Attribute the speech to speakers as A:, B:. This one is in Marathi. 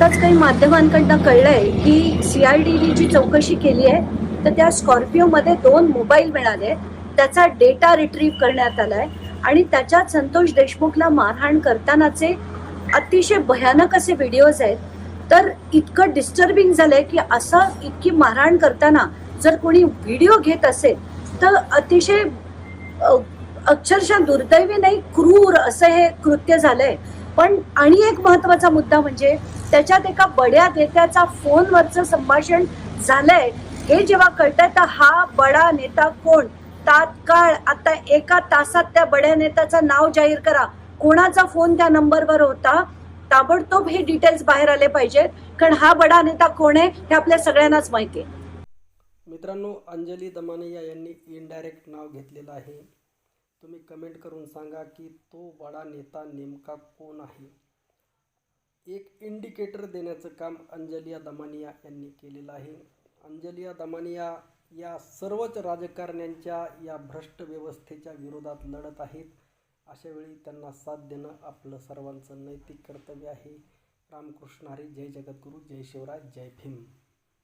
A: आताच काही माध्यमांकडनं कळलंय की सीआयडीची चौकशी केली आहे तर त्या स्कॉर्पिओमध्ये दोन मोबाईल मिळाले. त्याचा डेटा रिट्रीव्ह करण्यात आलाय आणि त्याच्यात संतोष देशमुखला मारहाण करतानाचे अतिशय भयानक असे व्हिडिओज आहेत. तर इतकं डिस्टर्बिंग झालंय की असं इतकी मारहाण करताना जर कोणी व्हिडिओ घेत असेल तर अतिशय अक्षरशः दुर्दैवी नाही क्रूर असं हे कृत्य झालंय. पण आणि एक महत्त्वाचा मुद्दा म्हणजे त्याच्यात एका बड्या नेत्याचा फोनवरचं संभाषण झालंय. हे जेव्हा कळतंय तर हा बडा नेता कोण? तात्काळ आता एका तासात त्या बड्या नेत्याचं नाव जाहीर करा. कोणाचा फोन त्या नंबरवर होता? ताबडतोब हे डिटेल्स बाहेर आले पाहिजेत कारण हा बडा नेता कोण आहे हे आपल्या सगळ्यांनाच माहिती आहे.
B: मित्रांनो अंजली दमानिया यांनी इनडायरेक्ट नाव घेतलेलं आहे. तुम्ही कमेंट करून सांगा की तो बडा नेता नेमका कोण आहे? एक इंडिकेटर देण्याचं काम अंजलिया दमानिया यांनी केलेलं आहे. अंजलिया दमानिया या सर्वच राजकारण्यांच्या या भ्रष्ट व्यवस्थेच्या विरोधात लढत आहेत. अशा वेळी त्यांना साथ देणं आपलं सर्वांचं नैतिक कर्तव्य आहे. रामकृष्ण हरी जय जगद्गुरू जय शिवराज जय भीम.